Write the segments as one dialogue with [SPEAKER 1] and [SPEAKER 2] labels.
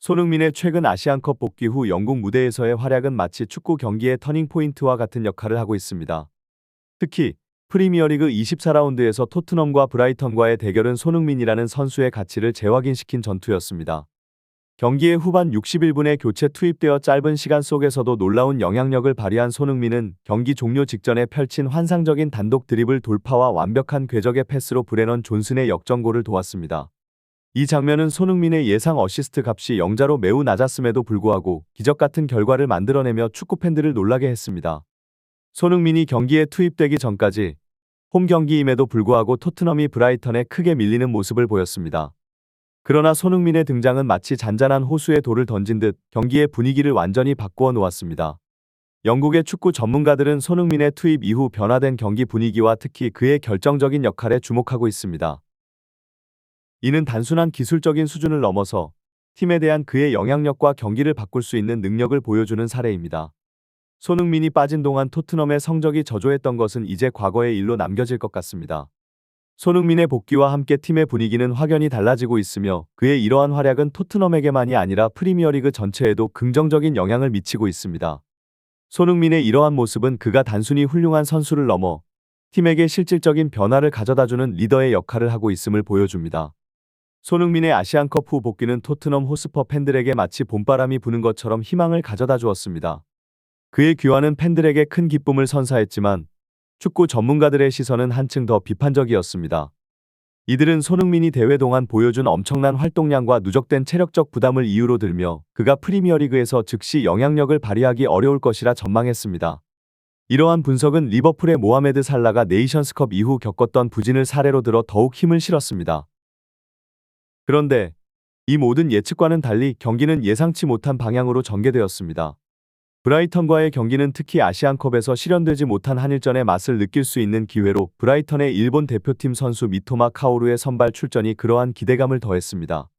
[SPEAKER 1] 손흥민의 최근 아시안컵 복귀 후 영국 무대에서의 활약은 마치 축구 경기의 터닝포인트와 같은 역할을 하고 있습니다. 특히 프리미어리그 24라운드에서 토트넘과 브라이턴과의 대결은 손흥민이라는 선수의 가치를 재확인시킨 전투였습니다. 경기의 후반 61분에 교체 투입되어 짧은 시간 속에서도 놀라운 영향력을 발휘한 손흥민은 경기 종료 직전에 펼친 환상적인 단독 드리블 돌파와 완벽한 궤적의 패스로 브레넌 존슨의 역전골을 도왔습니다. 이 장면은 손흥민의 예상 어시스트 값이 영자로 매우 낮았음에도 불구하고 기적 같은 결과를 만들어내며 축구 팬들을 놀라게 했습니다. 손흥민이 경기에 투입되기 전까지 홈 경기임에도 불구하고 토트넘이 브라이턴에 크게 밀리는 모습을 보였습니다. 그러나 손흥민의 등장은 마치 잔잔한 호수에 돌을 던진 듯 경기의 분위기를 완전히 바꾸어 놓았습니다. 영국의 축구 전문가들은 손흥민의 투입 이후 변화된 경기 분위기와 특히 그의 결정적인 역할에 주목하고 있습니다. 이는 단순한 기술적인 수준을 넘어서 팀에 대한 그의 영향력과 경기를 바꿀 수 있는 능력을 보여주는 사례입니다. 손흥민이 빠진 동안 토트넘의 성적이 저조했던 것은 이제 과거의 일로 남겨질 것 같습니다. 손흥민의 복귀와 함께 팀의 분위기는 확연히 달라지고 있으며 그의 이러한 활약은 토트넘에게만이 아니라 프리미어리그 전체에도 긍정적인 영향을 미치고 있습니다. 손흥민의 이러한 모습은 그가 단순히 훌륭한 선수를 넘어 팀에게 실질적인 변화를 가져다주는 리더의 역할을 하고 있음을 보여줍니다. 손흥민의 아시안컵 후 복귀는 토트넘 호스퍼 팬들에게 마치 봄바람이 부는 것처럼 희망을 가져다 주었습니다. 그의 귀환은 팬들에게 큰 기쁨을 선사했지만 축구 전문가들의 시선은 한층 더 비판적이었습니다. 이들은 손흥민이 대회 동안 보여준 엄청난 활동량과 누적된 체력적 부담을 이유로 들며 그가 프리미어리그에서 즉시 영향력을 발휘하기 어려울 것이라 전망했습니다. 이러한 분석은 리버풀의 모하메드 살라가 네이션스컵 이후 겪었던 부진을 사례로 들어 더욱 힘을 실었습니다. 그런데 이 모든 예측과는 달리 경기는 예상치 못한 방향으로 전개되었습니다. 브라이턴과의 경기는 특히 아시안컵에서 실현되지 못한 한일전의 맛을 느낄 수 있는 기회로 브라이턴의 일본 대표팀 선수 미토마 카오루의 선발 출전이 그러한 기대감을 더했습니다.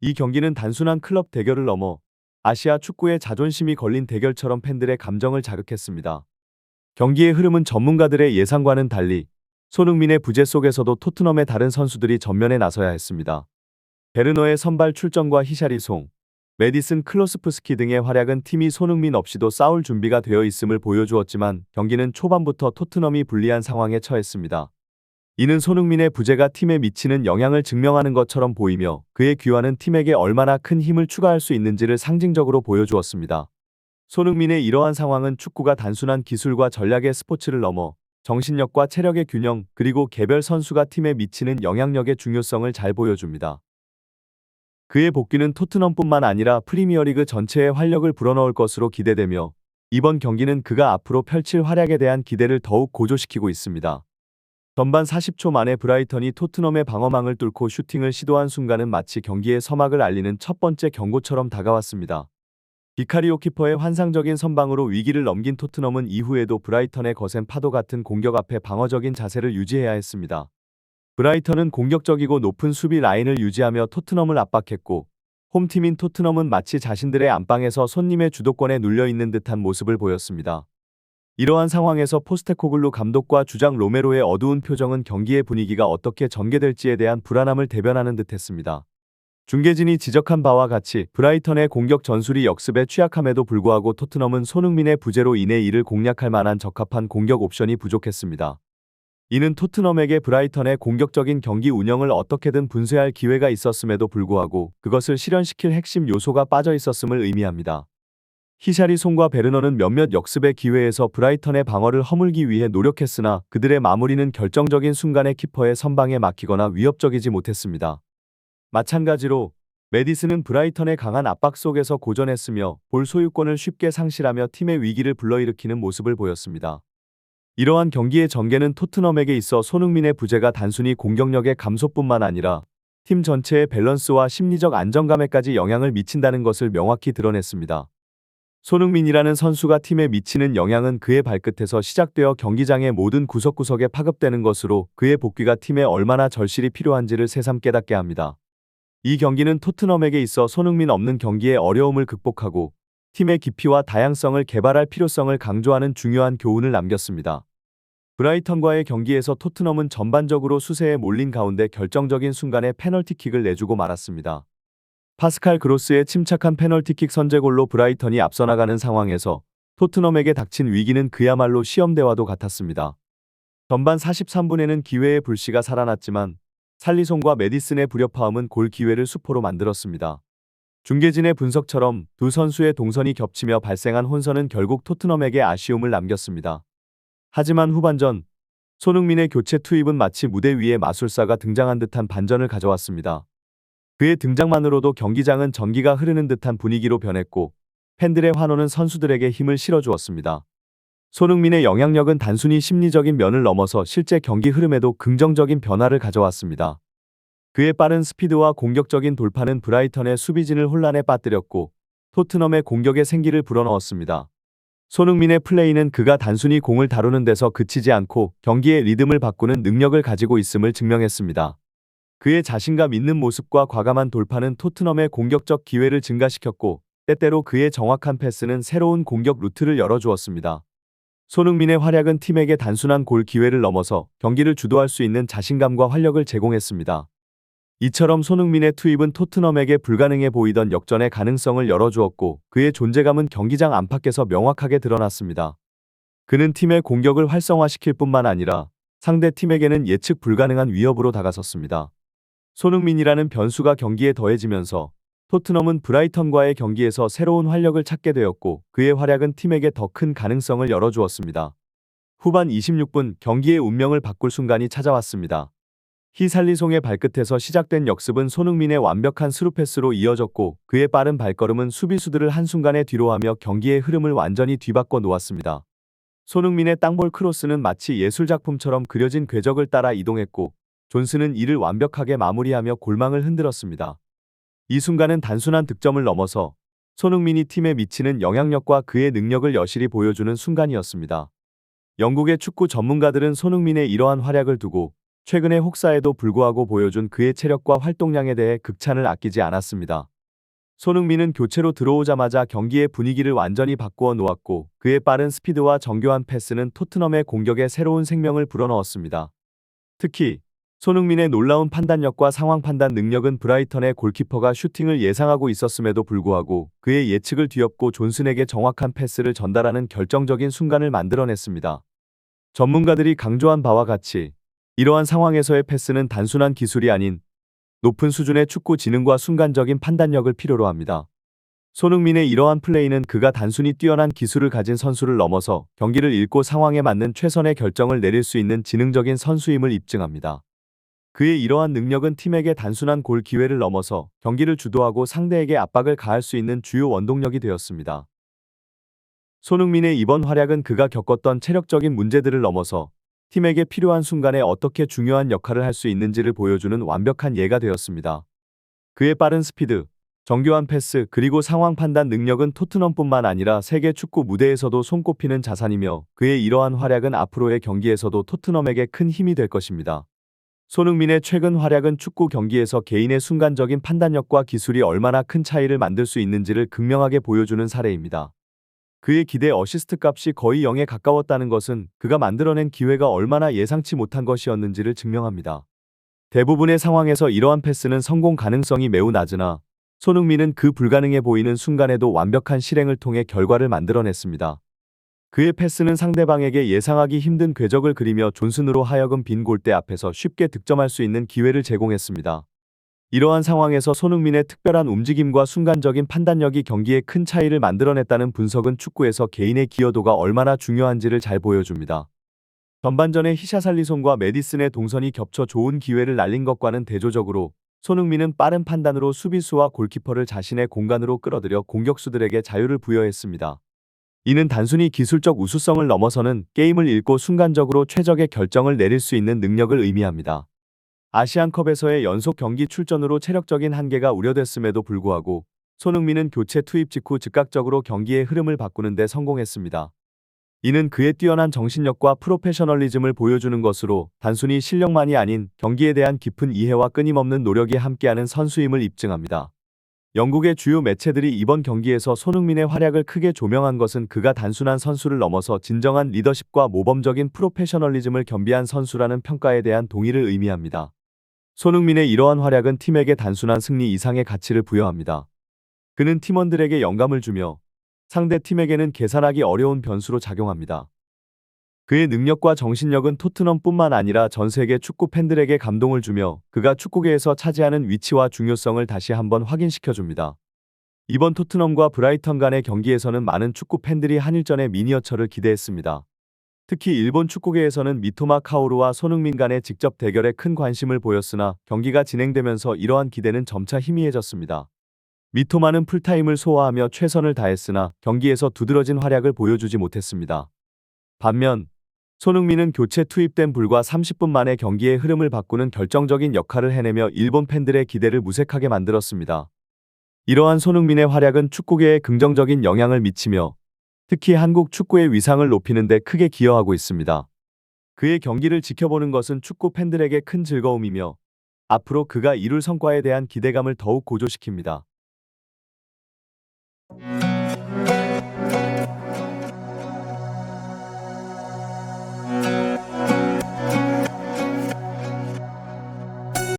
[SPEAKER 1] 이 경기는 단순한 클럽 대결을 넘어 아시아 축구의 자존심이 걸린 대결처럼 팬들의 감정을 자극했습니다. 경기의 흐름은 전문가들의 예상과는 달리 손흥민의 부재 속에서도 토트넘의 다른 선수들이 전면에 나서야 했습니다. 베르너의 선발 출전과 히샤리송, 메디슨 클로스프스키 등의 활약은 팀이 손흥민 없이도 싸울 준비가 되어 있음을 보여주었지만 경기는 초반부터 토트넘이 불리한 상황에 처했습니다. 이는 손흥민의 부재가 팀에 미치는 영향을 증명하는 것처럼 보이며 그의 귀환은 팀에게 얼마나 큰 힘을 추가할 수 있는지를 상징적으로 보여주었습니다. 손흥민의 이러한 상황은 축구가 단순한 기술과 전략의 스포츠를 넘어 정신력과 체력의 균형 그리고 개별 선수가 팀에 미치는 영향력의 중요성을 잘 보여줍니다. 그의 복귀는 토트넘뿐만 아니라 프리미어리그 전체의 활력을 불어넣을 것으로 기대되며 이번 경기는 그가 앞으로 펼칠 활약에 대한 기대를 더욱 고조시키고 있습니다. 전반 40초 만에 브라이턴이 토트넘의 방어망을 뚫고 슈팅을 시도한 순간은 마치 경기의 서막을 알리는 첫 번째 경고처럼 다가왔습니다. 비카리오 키퍼의 환상적인 선방으로 위기를 넘긴 토트넘은 이후에도 브라이턴의 거센 파도 같은 공격 앞에 방어적인 자세를 유지해야 했습니다. 브라이턴은 공격적이고 높은 수비 라인을 유지하며 토트넘을 압박했고 홈팀인 토트넘은 마치 자신들의 안방에서 손님의 주도권에 눌려 있는 듯한 모습을 보였습니다. 이러한 상황에서 포스테코글루 감독과 주장 로메로의 어두운 표정은 경기의 분위기가 어떻게 전개될지에 대한 불안함을 대변하는 듯했습니다. 중계진이 지적한 바와 같이 브라이턴의 공격 전술이 역습에 취약함에도 불구하고 토트넘은 손흥민의 부재로 인해 이를 공략할 만한 적합한 공격 옵션이 부족했습니다. 이는 토트넘에게 브라이턴의 공격적인 경기 운영을 어떻게든 분쇄할 기회가 있었음에도 불구하고 그것을 실현시킬 핵심 요소가 빠져 있었음을 의미합니다. 히샤리 송과 베르너는 몇몇 역습의 기회에서 브라이턴의 방어를 허물기 위해 노력했으나 그들의 마무리는 결정적인 순간에 키퍼의 선방에 막히거나 위협적이지 못했습니다. 마찬가지로 메디슨은 브라이턴의 강한 압박 속에서 고전했으며 볼 소유권을 쉽게 상실하며 팀의 위기를 불러일으키는 모습을 보였습니다. 이러한 경기의 전개는 토트넘에게 있어 손흥민의 부재가 단순히 공격력의 감소뿐만 아니라 팀 전체의 밸런스와 심리적 안정감에까지 영향을 미친다는 것을 명확히 드러냈습니다. 손흥민이라는 선수가 팀에 미치는 영향은 그의 발끝에서 시작되어 경기장의 모든 구석구석에 파급되는 것으로 그의 복귀가 팀에 얼마나 절실히 필요한지를 새삼 깨닫게 합니다. 이 경기는 토트넘에게 있어 손흥민 없는 경기의 어려움을 극복하고 팀의 깊이와 다양성을 개발할 필요성을 강조하는 중요한 교훈을 남겼습니다. 브라이턴과의 경기에서 토트넘은 전반적으로 수세에 몰린 가운데 결정적인 순간에 페널티킥을 내주고 말았습니다. 파스칼 그로스의 침착한 페널티킥 선제골로 브라이턴이 앞서 나가는 상황에서 토트넘에게 닥친 위기는 그야말로 시험대와도 같았습니다. 전반 43분에는 기회의 불씨가 살아났지만 살리송과 메디슨의 불협화음은 골 기회를 수포로 만들었습니다. 중계진의 분석처럼 두 선수의 동선이 겹치며 발생한 혼선은 결국 토트넘에게 아쉬움을 남겼습니다. 하지만 후반전 손흥민의 교체 투입은 마치 무대 위에 마술사가 등장한 듯한 반전을 가져왔습니다. 그의 등장만으로도 경기장은 전기가 흐르는 듯한 분위기로 변했고 팬들의 환호는 선수들에게 힘을 실어주었습니다. 손흥민의 영향력은 단순히 심리적인 면을 넘어서 실제 경기 흐름에도 긍정적인 변화를 가져왔습니다. 그의 빠른 스피드와 공격적인 돌파는 브라이턴의 수비진을 혼란에 빠뜨렸고 토트넘의 공격에 생기를 불어넣었습니다. 손흥민의 플레이는 그가 단순히 공을 다루는 데서 그치지 않고 경기의 리듬을 바꾸는 능력을 가지고 있음을 증명했습니다. 그의 자신감 있는 모습과 과감한 돌파는 토트넘의 공격적 기회를 증가시켰고 때때로 그의 정확한 패스는 새로운 공격 루트를 열어주었습니다. 손흥민의 활약은 팀에게 단순한 골 기회를 넘어서 경기를 주도할 수 있는 자신감과 활력을 제공했습니다. 이처럼 손흥민의 투입은 토트넘에게 불가능해 보이던 역전의 가능성을 열어주었고 그의 존재감은 경기장 안팎에서 명확하게 드러났습니다. 그는 팀의 공격을 활성화시킬 뿐만 아니라 상대 팀에게는 예측 불가능한 위협으로 다가섰습니다. 손흥민이라는 변수가 경기에 더해지면서 토트넘은 브라이턴과의 경기에서 새로운 활력을 찾게 되었고 그의 활약은 팀에게 더 큰 가능성을 열어주었습니다. 후반 26분 경기의 운명을 바꿀 순간이 찾아왔습니다. 히살리송의 발끝에서 시작된 역습은 손흥민의 완벽한 스루패스로 이어졌고 그의 빠른 발걸음은 수비수들을 한순간에 뒤로하며 경기의 흐름을 완전히 뒤바꿔 놓았습니다. 손흥민의 땅볼 크로스는 마치 예술작품처럼 그려진 궤적을 따라 이동했고 존스는 이를 완벽하게 마무리하며 골망을 흔들었습니다. 이 순간은 단순한 득점을 넘어서 손흥민이 팀에 미치는 영향력과 그의 능력을 여실히 보여주는 순간이었습니다. 영국의 축구 전문가들은 손흥민의 이러한 활약을 두고 최근의 혹사에도 불구하고 보여준 그의 체력과 활동량에 대해 극찬을 아끼지 않았습니다. 손흥민은 교체로 들어오자마자 경기의 분위기를 완전히 바꾸어 놓았고 그의 빠른 스피드와 정교한 패스는 토트넘의 공격에 새로운 생명을 불어넣었습니다. 특히 손흥민의 놀라운 판단력과 상황 판단 능력은 브라이턴의 골키퍼가 슈팅을 예상하고 있었음에도 불구하고 그의 예측을 뒤엎고 존슨에게 정확한 패스를 전달하는 결정적인 순간을 만들어냈습니다. 전문가들이 강조한 바와 같이 이러한 상황에서의 패스는 단순한 기술이 아닌 높은 수준의 축구 지능과 순간적인 판단력을 필요로 합니다. 손흥민의 이러한 플레이는 그가 단순히 뛰어난 기술을 가진 선수를 넘어서 경기를 읽고 상황에 맞는 최선의 결정을 내릴 수 있는 지능적인 선수임을 입증합니다. 그의 이러한 능력은 팀에게 단순한 골 기회를 넘어서 경기를 주도하고 상대에게 압박을 가할 수 있는 주요 원동력이 되었습니다. 손흥민의 이번 활약은 그가 겪었던 체력적인 문제들을 넘어서 팀에게 필요한 순간에 어떻게 중요한 역할을 할 수 있는지를 보여주는 완벽한 예가 되었습니다. 그의 빠른 스피드, 정교한 패스 그리고 상황 판단 능력은 토트넘뿐만 아니라 세계 축구 무대에서도 손꼽히는 자산이며 그의 이러한 활약은 앞으로의 경기에서도 토트넘에게 큰 힘이 될 것입니다. 손흥민의 최근 활약은 축구 경기에서 개인의 순간적인 판단력과 기술이 얼마나 큰 차이를 만들 수 있는지를 극명하게 보여주는 사례입니다. 그의 기대 어시스트 값이 거의 0에 가까웠다는 것은 그가 만들어낸 기회가 얼마나 예상치 못한 것이었는지를 증명합니다. 대부분의 상황에서 이러한 패스는 성공 가능성이 매우 낮으나 손흥민은 그 불가능해 보이는 순간에도 완벽한 실행을 통해 결과를 만들어냈습니다. 그의 패스는 상대방에게 예상하기 힘든 궤적을 그리며 존슨으로 하여금 빈 골대 앞에서 쉽게 득점할 수 있는 기회를 제공했습니다. 이러한 상황에서 손흥민의 특별한 움직임과 순간적인 판단력이 경기에 큰 차이를 만들어냈다는 분석은 축구에서 개인의 기여도가 얼마나 중요한지를 잘 보여줍니다. 전반전에 히샤살리송과 메디슨의 동선이 겹쳐 좋은 기회를 날린 것과는 대조적으로 손흥민은 빠른 판단으로 수비수와 골키퍼를 자신의 공간으로 끌어들여 공격수들에게 자유를 부여했습니다. 이는 단순히 기술적 우수성을 넘어서는 게임을 읽고 순간적으로 최적의 결정을 내릴 수 있는 능력을 의미합니다. 아시안컵에서의 연속 경기 출전으로 체력적인 한계가 우려됐음에도 불구하고 손흥민은 교체 투입 직후 즉각적으로 경기의 흐름을 바꾸는 데 성공했습니다. 이는 그의 뛰어난 정신력과 프로페셔널리즘을 보여주는 것으로 단순히 실력만이 아닌 경기에 대한 깊은 이해와 끊임없는 노력이 함께하는 선수임을 입증합니다. 영국의 주요 매체들이 이번 경기에서 손흥민의 활약을 크게 조명한 것은 그가 단순한 선수를 넘어서 진정한 리더십과 모범적인 프로페셔널리즘을 겸비한 선수라는 평가에 대한 동의를 의미합니다. 손흥민의 이러한 활약은 팀에게 단순한 승리 이상의 가치를 부여합니다. 그는 팀원들에게 영감을 주며 상대 팀에게는 계산하기 어려운 변수로 작용합니다. 그의 능력과 정신력은 토트넘뿐만 아니라 전 세계 축구 팬들에게 감동을 주며 그가 축구계에서 차지하는 위치와 중요성을 다시 한번 확인시켜 줍니다. 이번 토트넘과 브라이턴 간의 경기에서는 많은 축구 팬들이 한일전의 미니어처를 기대했습니다. 특히 일본 축구계에서는 미토마 카오루와 손흥민 간의 직접 대결에 큰 관심을 보였으나 경기가 진행되면서 이러한 기대는 점차 희미해졌습니다. 미토마는 풀타임을 소화하며 최선을 다했으나 경기에서 두드러진 활약을 보여주지 못했습니다. 반면 손흥민은 교체 투입된 불과 30분 만에 경기의 흐름을 바꾸는 결정적인 역할을 해내며 일본 팬들의 기대를 무색하게 만들었습니다. 이러한 손흥민의 활약은 축구계에 긍정적인 영향을 미치며 특히 한국 축구의 위상을 높이는 데 크게 기여하고 있습니다. 그의 경기를 지켜보는 것은 축구 팬들에게 큰 즐거움이며 앞으로 그가 이룰 성과에 대한 기대감을 더욱 고조시킵니다.